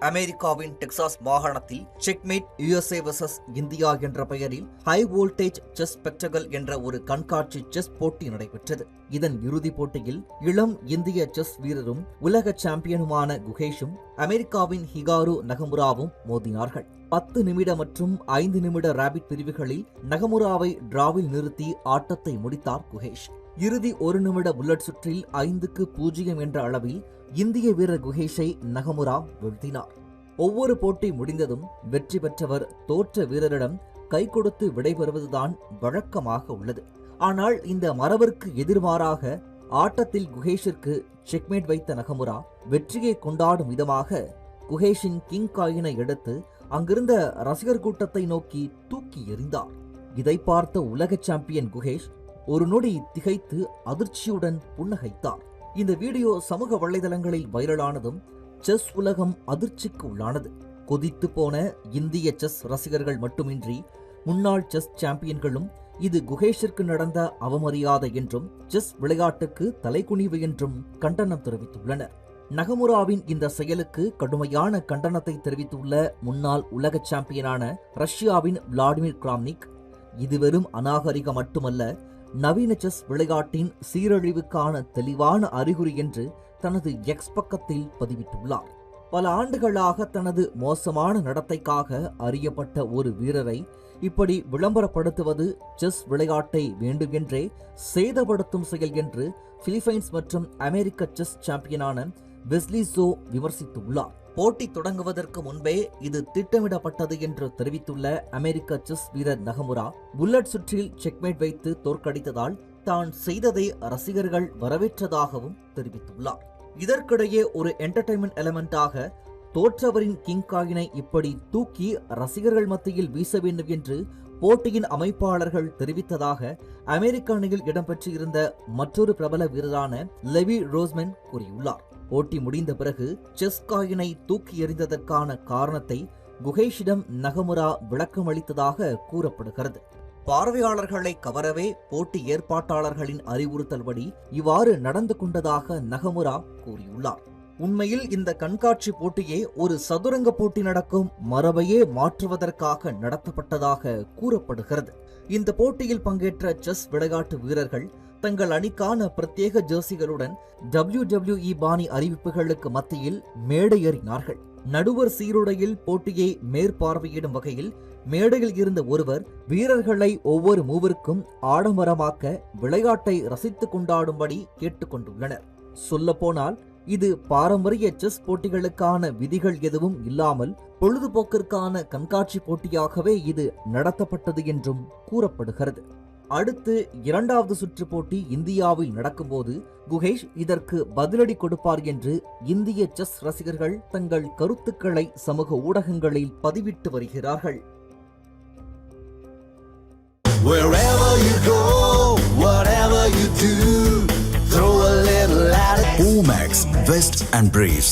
அமெரிக்காவின் டெக்சாஸ் மாகாணத்தில் checkmate USA vs India என்ற பெயரில் ஹை வோல்டேஜ் செஸ் ஸ்பெக்டகல் என்ற ஒரு கண்காட்சி செஸ் போட்டி நடைபெற்றது. இதன் இறுதிப் போட்டியில் இளம் இந்திய செஸ் வீரரும் உலக சாம்பியனுமான குகேஷும் அமெரிக்காவின் ஹிகாரு நகமுராவும் மோதினார்கள். பத்து நிமிட மற்றும் ஐந்து நிமிட ராபிட் பிரிவுகளில் நகமுராவை டிராவில் நிறுத்தி ஆட்டத்தை முடித்தார் குகேஷ். இறுதி ஒரு நிமிட புல்லட் சுற்றில் ஐந்துக்கு பூஜ்ஜியம் என்ற அளவில் இந்திய வீரர் குகேஷை நகமுரா வீழ்த்தினார். ஒவ்வொரு போட்டி முடிந்ததும் வெற்றி பெற்றவர் தோற்ற வீரரிடம் கை கொடுத்து விடைபெறுவதுதான் வழக்கமாக உள்ளது. ஆனால் இந்த மரபிற்கு எதிர்மாறாக ஆட்டத்தில் குகேஷிற்கு செக்மேட் வைத்த நகமுரா வெற்றியை கொண்டாடும் விதமாக குகேஷின் கிங் காயினை எடுத்து அங்கிருந்த ரசிகர் கூட்டத்தை நோக்கி தூக்கி எறிந்தார். இதை பார்த்த உலக சாம்பியன் குகேஷ் ஒரு நொடி திகைத்து அதிர்ச்சியுடன் புன்னகைத்தார். இந்த வீடியோ சமூக வலைதளங்களில் வைரலானதும் செஸ் உலகம் அதிர்ச்சிக்கு உள்ளானது. கொதித்து போன இந்திய செஸ் ரசிகர்கள் மட்டுமின்றி முன்னாள் செஸ் சாம்பியன்களும் இது குகேஷிற்கு நடந்த அவமரியாதை என்றும் செஸ் விளையாட்டுக்கு தலைகுனிவு என்றும் கண்டனம் தெரிவித்துள்ளனர். நகமுராவின் இந்த செயலுக்கு கடுமையான கண்டனத்தை தெரிவித்துள்ள முன்னாள் உலக சாம்பியனான ரஷ்யாவின் விளாடிமிர் கிராம்னிக் இது வெறும் அநாகரிகம் மட்டுமல்ல நவீன செஸ் விளையாட்டின் சீரழிவுக்கான தெளிவான அறிகுறி என்று தனது எக்ஸ் பக்கத்தில் பதிவிட்டுள்ளார். பல ஆண்டுகளாக தனது மோசமான நடத்தைக்காக அறியப்பட்ட ஒரு வீரரை இப்படி விளம்பரப்படுத்துவது செஸ் விளையாட்டை வேண்டுமென்றே சேதப்படுத்தும் செயல் என்று பிலிப்பைன்ஸ் மற்றும் அமெரிக்க செஸ் சாம்பியனான வெஸ்லி சோ விமர்சித்துள்ளார். போட்டி தொடங்குவதற்கு முன்பே இது திட்டமிடப்பட்டது என்று தெரிவித்துள்ள அமெரிக்க செஸ் வீரர் நகமுரா புல்லட் சுற்றில் செக்மேட் வைத்து தோற்கடித்ததால் தான் செய்ததை ரசிகர்கள் வரவேற்றதாகவும் தெரிவித்துள்ளார். இதற்கிடையே ஒரு என்டர்டைன்மெண்ட் எலமெண்டாக தோற்றவரின் கிங் காயினை இப்படி தூக்கி ரசிகர்கள் மத்தியில் வீச வேண்டும் என்று போட்டியின் அமைப்பாளர்கள் தெரிவித்ததாக அமெரிக்க அணியில் இடம்பெற்றிருந்த மற்றொரு பிரபல வீரரான லெவி ரோஸ்மென் கூறியுள்ளார். போட்டி முடிந்த பிறகு செஸ் காயினை தூக்கி எறிந்ததற்கான காரணத்தை குகேஷிடம் நகமுரா விளக்கமளித்ததாக கூறப்படுகிறது. பார்வையாளர்களை கவரவே போட்டி ஏற்பாட்டாளர்களின் அறிவுறுத்தல்படி இவ்வாறு நடந்து கொண்டதாக நகமுரா கூறியுள்ளார். உண்மையில் இந்த கண்காட்சி போட்டியே ஒரு சதுரங்க போட்டி நடக்கும் மரபையே மாற்றுவதற்காக நடத்தப்பட்டதாக கூறப்படுகிறது. இந்த போட்டியில் பங்கேற்ற செஸ் விளையாட்டு வீரர்கள் தங்கள் அணிக்கான பிரத்யேக ஜெர்சிகளுடன் டபிள்யூ டபிள்யூஇ பாணி அறிவிப்புகளுக்கு மத்தியில் மேடையேறினார்கள். நடுவர் சீருடையில் போட்டியை மேற்பார்வையிடும் வகையில் மேடையில் இருந்த ஒருவர் வீரர்களை ஒவ்வொரு மூவருக்கும் ஆடம்பரமாக்க விளையாட்டை ரசித்துக் கொண்டாடும்படி கேட்டுக்கொண்டுள்ளனர். சொல்லப்போனால் இது பாரம்பரிய செஸ் போட்டிகளுக்கான விதிகள் எதுவும் இல்லாமல் பொழுதுபோக்கிற்கான கண்காட்சி போட்டியாகவே இது நடத்தப்பட்டது என்றும் கூறப்படுகிறது. அடுத்து இரண்டாவது சுற்று போட்டி இந்தியாவில் நடக்கும்போது குகேஷ் இதற்கு பதிலடி கொடுப்பார் என்று இந்திய செஸ் ரசிகர்கள் தங்கள் கருத்துக்களை சமூக ஊடகங்களில் பதிவிட்டு வருகிறார்கள் Wherever you go, whatever you do, throw a little at it. Omax, Vest and Briefs.